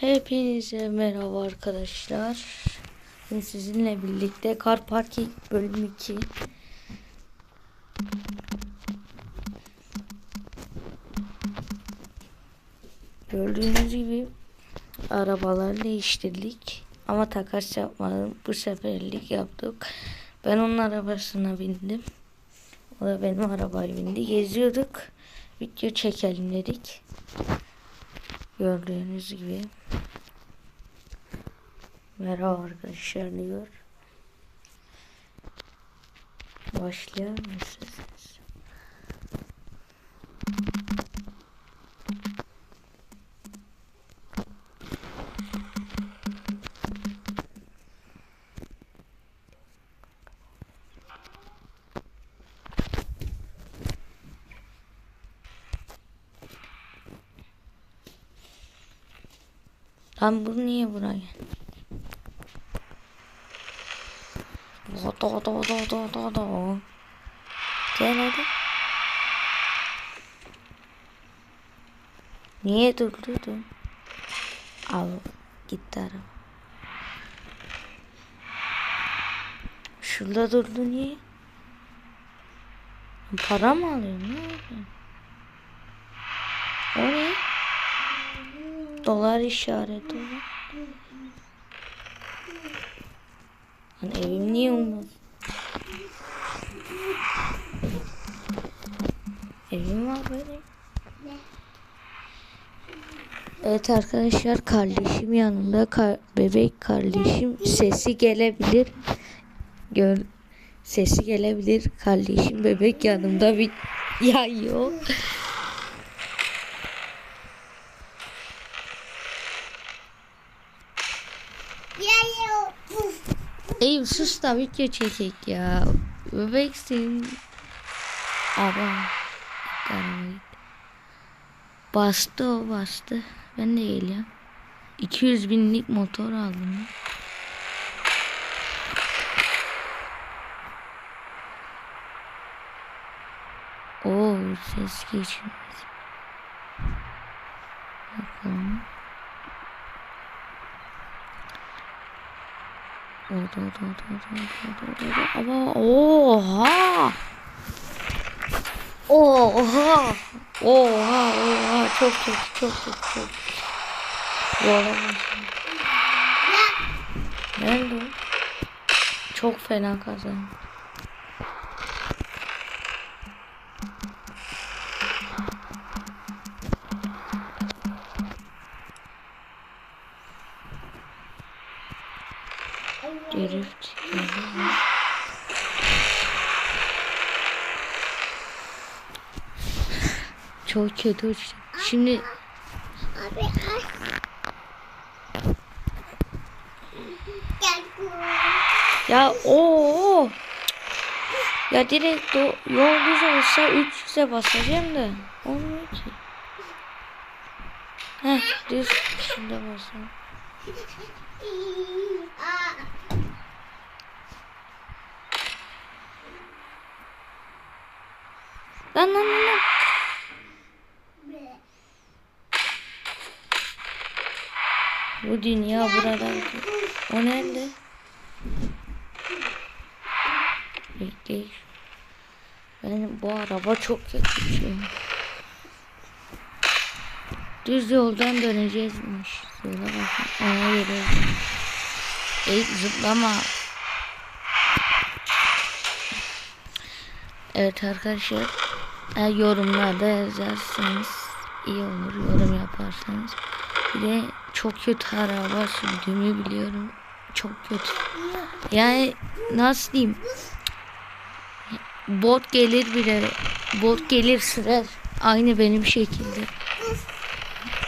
Hepinize merhaba arkadaşlar. Bugün sizinle birlikte Car Parking bölüm 2. Gördüğünüz gibi arabaları değiştirdik. Ama takas yapmadım. Bu seferlik yaptık. Ben onun arabasına bindim. O da benim arabaya bindi. Geziyorduk. Video çekelim dedik. Gördüğünüz gibi. Merhaba arkadaşlar diyor. Başlayalım mı Lan bu niye buraya? Do do do do do do. Gel hadi. Niye durdurdun? Al gitti. Şurada durdu niye? Para mı alıyorsun? Ne? O ne? Dolar işareti. Lan evim niye olmaz? Evim var böyle. Evet arkadaşlar kardeşim yanımda Ka- bebek kardeşim sesi gelebilir. Gör sesi gelebilir kardeşim bebek yanımda bir ya yok. Eyüp sus da video çekek ya. Bebeksin. Aba. Bastı o bastı. Ben de geliyorum. 200 binlik motor aldım. Oo ses geçmez. Bakalım. Orada orada orada orada orada orada orada. Ama oha. Oha. Oha oha çok çok kötü çok kötü. Yolamazsın. Nerede o? Çok fena kazandı. Çok kötü uçtu. Şimdi Abi ya o ya direkt o yol düz olsa 300'e basacağım da olmuyor ki. Heh düz şimdi. Aa, Lan lan lan lan. Bu dünya burada. O nerede? Bekle. Benim bu araba çok kötü. Düz yoldan döneceğizmiş. Söyle bakın. Ona göre. Ey zıplama. Evet arkadaşlar. Eğer yorumlarda yazarsanız iyi olur. Yorum yaparsanız. Bir de çok kötü araba sürdüğümü biliyorum. Çok kötü. Yani nasıl diyeyim? Bot gelir bile. Bot gelir sürer. Aynı benim şekilde.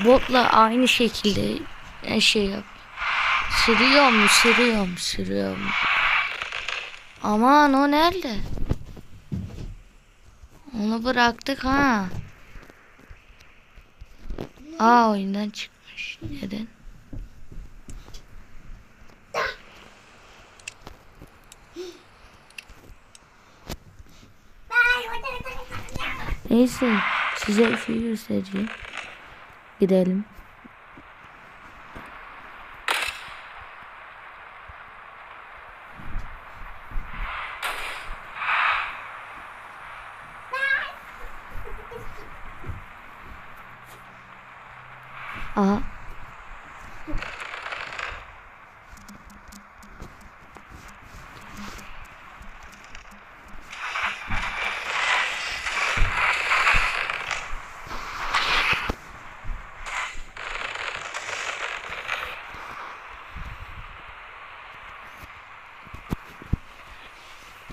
Botla aynı şekilde e, şey yap. Sürüyor mu? Sürüyor mu? Sürüyor mu? Aman o nerede? Onu bıraktık ha. Aa oyundan çıkmış. Neden? Neyse size bir şey göstereceğim. Gidelim. Aha.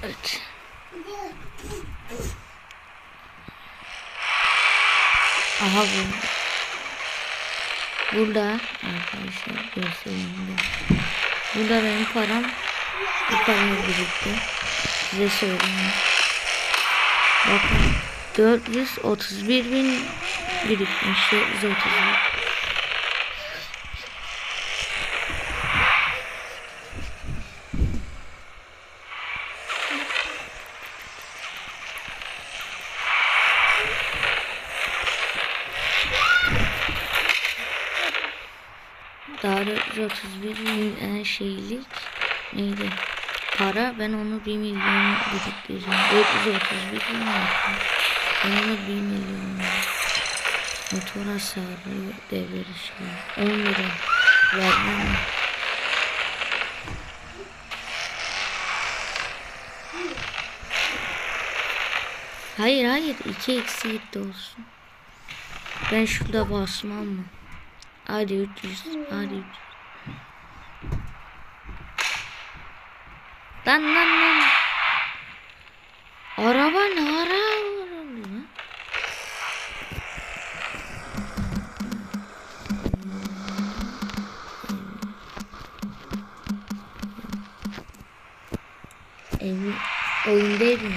Evet. Aha bu. Burada arkadaşlar göstereyim de. Burada benim param bu parayı birikti. Size söyleyeyim. Bakın 431 bin birikmiş. 431. Daha 431 bin e, şeylik neydi? Para ben onu 1 milyon biriktireceğim. 431 bin yaptım. Ben onu 1 milyon Motor hasarı devre dışı. 10 lira vermem. Hayır hayır 2 eksi gitti olsun. Ben şurada basmam mı? Hadi 300. Hadi 300. Lan lan lan. Araba ne ara? Evi oyundaydım.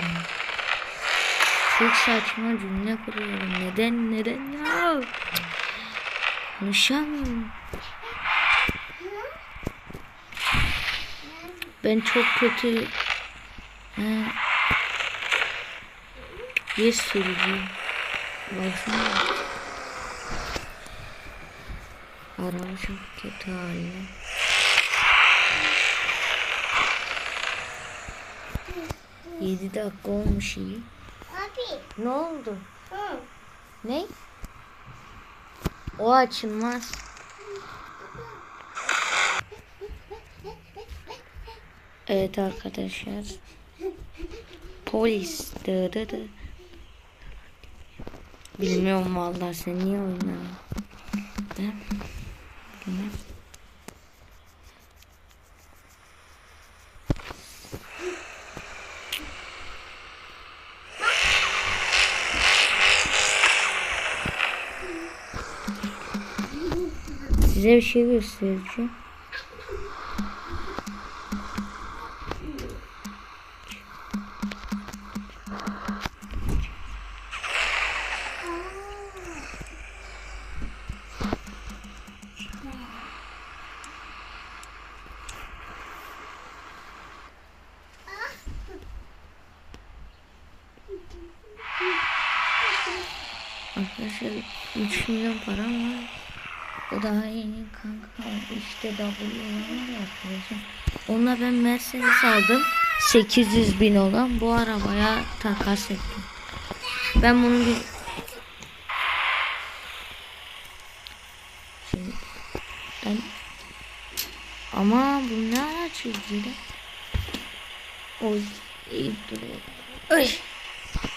Çok saçma cümle kuruyorum. Neden neden ya? Konuşamıyorum. Ben çok kötü ha, bir sürücüyüm. Baksana. Araba çok kötü halde. Yedi dakika olmuş iyi. Abi. Ne oldu? Hı. Ne? O açılmaz. Evet arkadaşlar. Polis. Dı dı dı. Bilmiyorum vallahi sen niye oynadın? Size bir şey göstereceğim. Arkadaşlar 3 milyon param var. O daha yeni kanka. İşte W var ya arkadaşım. Onunla ben Mercedes aldım. 800 bin olan bu arabaya takas ettim. Ben bunu bir ben ama bu ne ara çizdi Oy iyi duruyor.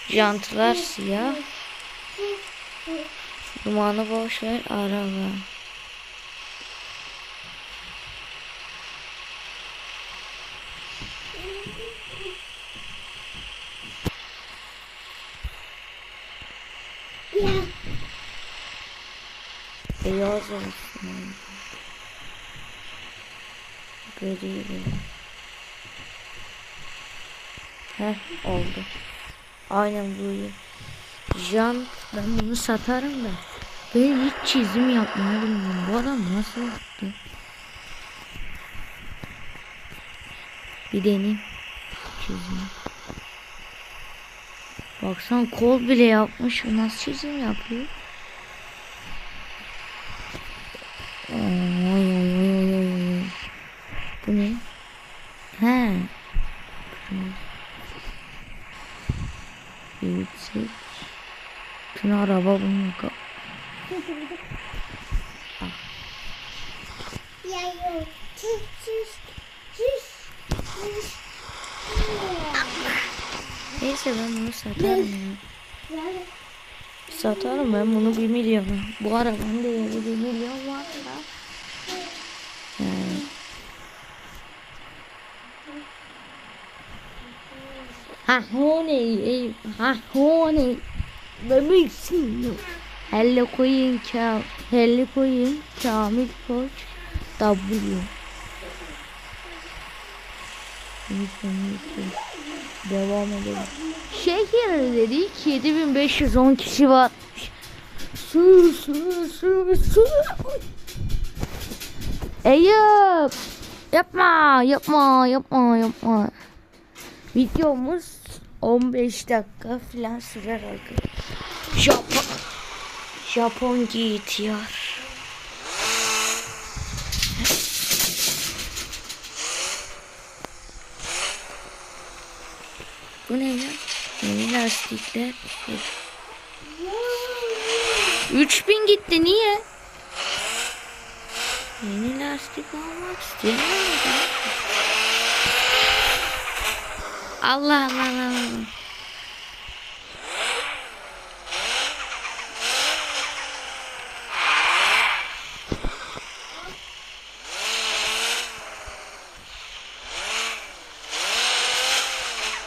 Jantlar siyah. Dumanı boş ver araba. Ya. Beyaz olsun. Gri. Heh oldu. Aynen bu. Jan ben bunu satarım da. Ben hiç çizim yapmayı bilmiyorum. Bu adam nasıl yaptı? Bir deneyim. Çizim. Baksana kol bile yapmış. Nasıl çizim yapıyor? Oy oy oy oy oy. Bu ne? He. Yüksek. Tüm araba bunu kap. Ya yok. Sus sus. Sus. Sus. Neyse ben bunu satarım ya. Satarım ben bunu bir milyona. Bu arabanın değeri bir milyon var ya. Ha honey, ha honey. Bebeksin. Helle koyun kam, helle koyun Kamil Koç W. Devam edelim. Şehir dedik 7510 kişi var. Su su su su. Eyüp. Yapma yapma yapma yapma. Videomuz 15 dakika falan sürer arkadaşlar. Japon. Japon GTR. Bu ne ya? Yeni lastikler. 3000 gitti niye? Yeni lastik almak istiyorum. Allah Allah Allah. Allah.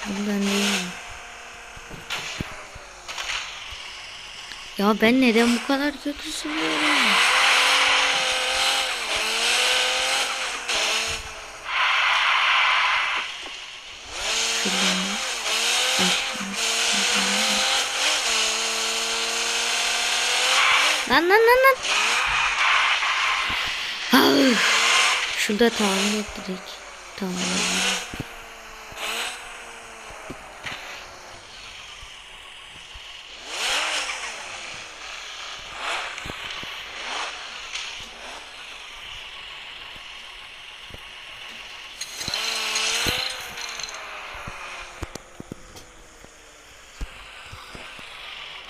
Buradan değil mi? Ben neden bu kadar kötü sürüyorum? Lan lan lan lan. Ah! Şurada tamir ettik. Tamam.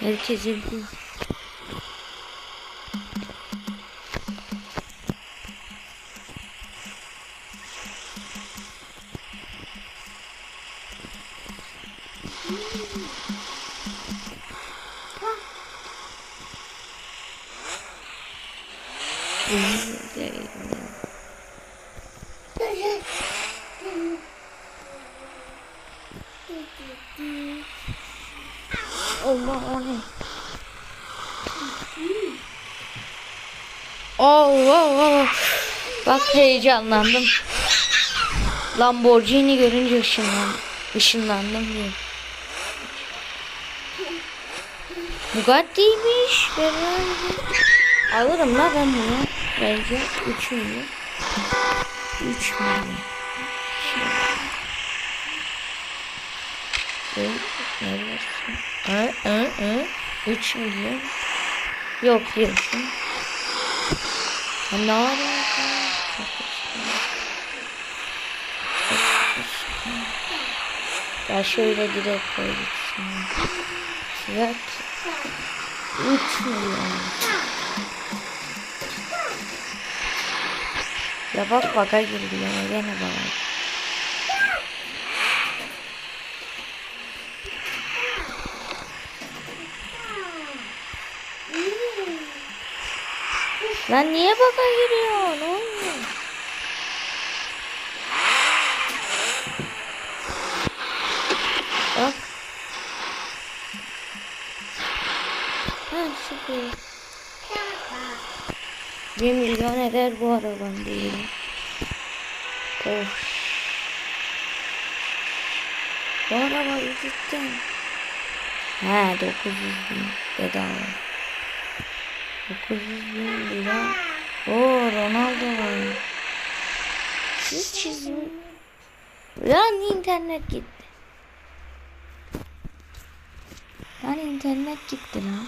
Herkese bir Allah o ne? Oh, oh, oh. Bak heyecanlandım. Lamborghini görünce ışınlandım. Işınlandım diye. Bugatti'ymiş. Alırım la ben bunu. Bence 3 milyon. 3 milyon. Şey, neredesin? Hı, hı, hı. 3 milyon. Yok. Ha, Ne alaka? Ya şöyle direkt koy gitsin. Fiyat 3 milyon. Ya bak baka girdi ya gene bak. Lan niye baka giriyor? Ne oluyor? Bak. Ha sıfır. Bir milyon eder bu araban değil. Of. Bu araba cidden. Ha 900 bin bedava. 900 bin lira. Oo Ronaldo var. Siz çizin. Lan internet gitti. Lan internet gitti lan.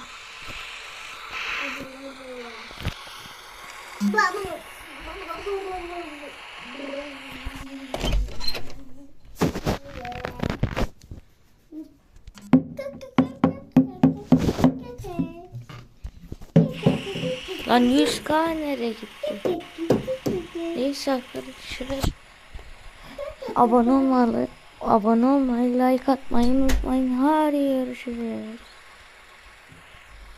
Lan 100k nereye gitti? Neyse arkadaşlar. Abone olmalı. Abone olmayı, like atmayı unutmayın. Hadi görüşürüz.